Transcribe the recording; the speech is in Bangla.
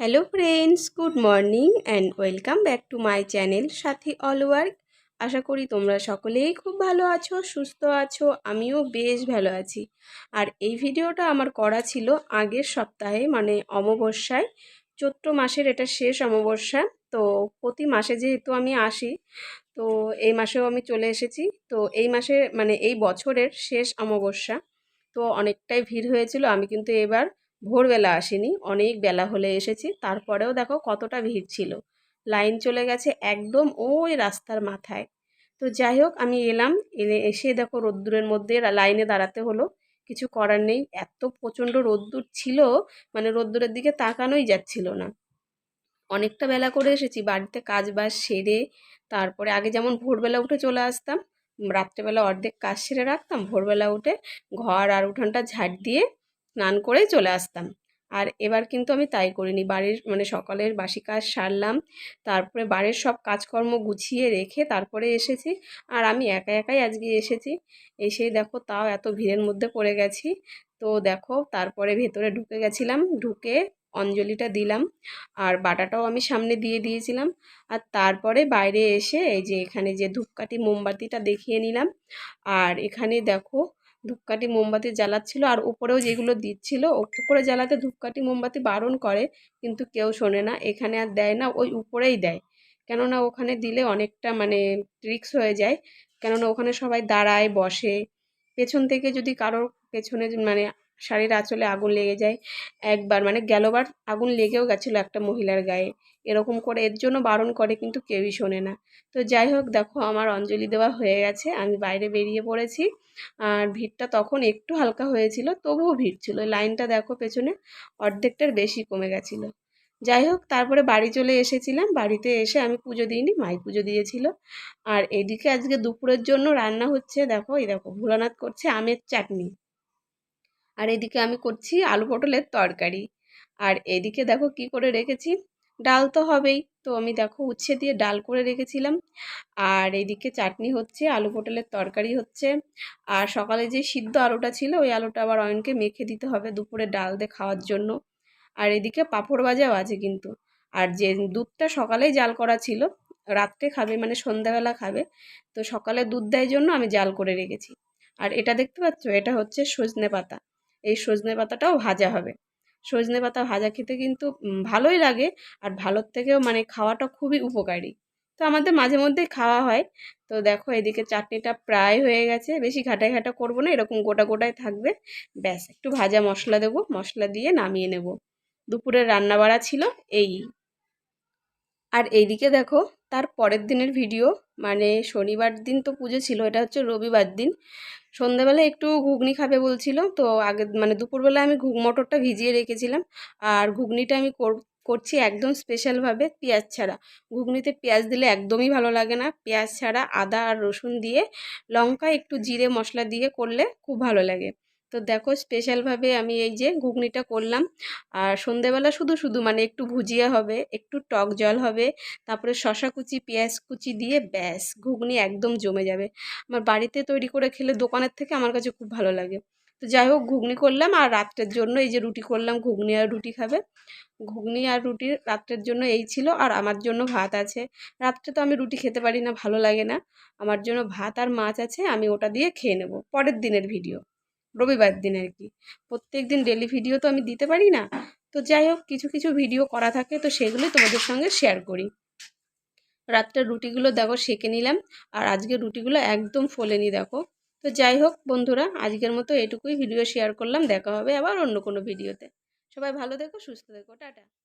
Hello friends good morning and welcome back to my channel Sathi all work আশা করি তোমরা সকলেই খুব ভালো আছো, সুস্থ আছো, আমিও বেশ ভালো আছি। আর এই ভিডিওটা আমার করা ছিল আগের সপ্তাহে মানে অমাবস্যায়। চৈত্র মাসের এটা শেষ অমাবস্যা, তো প্রতি মাসে যেহেতু আমি আসি, তো এই মাসেও আমি চলে এসেছি। তো এই মাসে মানে এই বছরের শেষ অমাবস্যা, তো অনেকটাই ভিড় হয়েছিল, আমি কিন্তু এবার ভোরবেলা আসিনি, অনেক বেলা হলে এসেছি। তারপরেও দেখো কতটা ভিড় ছিল। লাইন চলে গেছে একদম ওই রাস্তার মাথায়। তো যাই হোক, আমি এলাম এনে এসে দেখো রোদ্দুরের মধ্যে লাইনে দাঁড়াতে হলো। কিছু করার নেই, এত প্রচণ্ড রোদ্দুর ছিল মানে রোদ্দুরের দিকে তাকানোই যাচ্ছিল না। অনেকটা বেলা করে এসেছি, বাড়িতে কাজ বাজ সেরে তারপরে আগে যেমন ভোরবেলা উঠে চলে আসতাম, রাত্রেবেলা অর্ধেক কাজ সেরে রাখতাম, ভোরবেলা উঠে ঘর আর উঠানটা ঝাড় দিয়ে স্নান করেই চলে আসতাম। আর এবার কিন্তু আমি তাই করিনি। বাড়ির মানে সকালের বাসি কাজ সারলাম, তারপরে বাড়ির সব কাজকর্ম গুছিয়ে রেখে তারপরে এসেছি। আর আমি একা একাই আজকে এসেছি। এসে দেখো তাও এত ভিড়ের মধ্যে পড়ে গেছি। তো দেখো তারপরে ভেতরে ঢুকে গেছিলাম, ঢুকে অঞ্জলিটা দিলাম আর বাটাটাও আমি সামনে দিয়ে দিয়েছিলাম। আর তারপরে বাইরে এসে এই যে এখানে যে ধূপকাঠি মোমবাতিটা দেখিয়ে নিলাম। আর এখানে দেখো ধূপকাঠি মোমবাতি জ্বালাচ্ছিল আর উপরেও যেগুলো দিচ্ছিল উপরে জ্বালাতে ধূপকাঠি মোমবাতি বারণ করে, কিন্তু কেউ শোনে না। এখানে আর দেয় না, ওই উপরেই দেয়। কেননা ওখানে দিলে অনেকটা মানে ট্রিক্স হয়ে যায়। কেননা ওখানে সবাই দাঁড়ায়, বসে। পেছন থেকে যদি কারোর পেছনে মানে শাড়ির আঁচলে আগুন লেগে যায়। একবার মানে গেলবার আগুন লেগেও গেছিল একটা মহিলার গায়ে। এরকম করে এর জন্য বারণ করে কিন্তু কেউই শোনে না। তো যাই হোক, দেখো আমার অঞ্জলি দেওয়া হয়ে গেছে, আমি বাইরে বেরিয়ে পড়েছি। আর ভিড়টা তখন একটু হালকা হয়েছিল, তবুও ভিড় ছিল। লাইনটা দেখো পেছনে অর্ধেকটার বেশি কমে গেছিল। যাই হোক, তারপরে বাড়ি চলে এসেছিলাম। বাড়িতে এসে আমি পুজো দিইনি, মাই পুজো দিয়েছিল। আর এদিকে আজকে দুপুরের জন্য রান্না হচ্ছে, দেখো এই দেখো ভোলানাথ করছে আমের চাটনি। আর এদিকে আমি করছি আলু পটলের তরকারি। আর এদিকে দেখো কি করে রেখেছি? ডাল তো হবেই। তো আমি দেখো উচ্ছে দিয়ে ডাল করে রেখেছিলাম। আর এদিকে চাটনি হচ্ছে, আলু পটলের তরকারি হচ্ছে। আর সকালে যে সিদ্ধ আলুটা ছিল, ওই আলুটা আবার অয়নকে মেখে দিতে হবে দুপুরে ডাল দিয়ে খাওয়ার জন্য। আর এদিকে পাঁপড় ভাজাও আছে কিন্তু। আর যে দুধটা সকালেই জাল করা ছিল, রাত্রে খাবে মানে সন্ধ্যাবেলা খাবে, তো সকালে দুধ দেয় জন্য আমি জাল করে রেখেছি। আর এটা দেখতে পাচ্ছ? এটা হচ্ছে সজনে পাতা। এই সজনে পাতাটাও ভাজা হবে। সজনে পাতা ভাজা খেতে কিন্তু ভালোই লাগে আর ভালোর থেকেও মানে খাওয়াটা খুবই উপকারী। তো আমাদের মাঝে মধ্যেই খাওয়া হয়। তো দেখো এদিকে চাটনিটা প্রায় হয়ে গেছে। বেশি ঘাটাই ঘাটা করব না, এরকম গোটা গোটায় থাকবে। ব্যাস, একটু ভাজা মশলা দেবো, মশলা দিয়ে নামিয়ে নেব। দুপুরের রান্না বাড়া ছিল এই। আর এইদিকে দেখো তার পরের দিনের ভিডিও মানে শনিবার দিন তো পুজো ছিল, এটা হচ্ছে রবিবার দিন। সন্ধ্যাবেলা একটু ঘুগনি খাবে বলছিল, তো আগে মানে দুপুরবেলা আমি ঘুগ মটরটা ভিজিয়ে রেখেছিলাম, আর ঘুগনিটা আমি করছি একদম স্পেশালভাবে পেঁয়াজ ছাড়া। ঘুগনিতে পেঁয়াজ দিলে একদমই ভালো লাগে না, পেঁয়াজ ছাড়া আদা আর রসুন দিয়ে লঙ্কা একটু জিরে মশলা দিয়ে করলে খুব ভালো লাগে। তো দেখো স্পেশালভাবে আমি এই যে ঘুগনিটা করলাম। আর সন্ধেবেলা শুধু শুধু মানে একটু ভুজিয়া হবে, একটু টক জল হবে, তারপরে শশা কুচি, পেঁয়াজ কুচি দিয়ে ব্যাস ঘুগনি একদম জমে যাবে। আমার বাড়িতে তৈরি করে খেলে দোকানের থেকে আমার কাছে খুব ভালো লাগে। তো যাই হোক ঘুগনি করলাম আর রাত্রের জন্য এই যে রুটি করলাম, ঘুগনি আর রুটি খাবে। ঘুগনি আর রুটি রাত্রের জন্য এই ছিল আর আমার জন্য ভাত আছে। রাত্রে তো আমি রুটি খেতে পারি না, ভালো লাগে না। আমার জন্য ভাত আর মাছ আছে, আমি ওটা দিয়ে খেয়ে নেব। পরের দিনের ভিডিও রবিবার দিন আর কি। প্রত্যেক দিন ডেলি ভিডিও তো আমি দিতে পারি না। তো যাই হোক, কিছু কিছু ভিডিও করা থাকে, তো সেগুলো তোমাদের সঙ্গে শেয়ার করি। রাতটা রুটিগুলো দেখো, সেঁকে নিলাম। আর আজকে রুটিগুলো একদম ফোলেনি দেখো। তো যাই হোক বন্ধুরা, আজকের মতো এটুকুই ভিডিও শেয়ার করলাম। দেখা হবে আবার অন্য কোনো ভিডিওতে সবাই ভালো দেখো সুস্থ দেখো টাটা।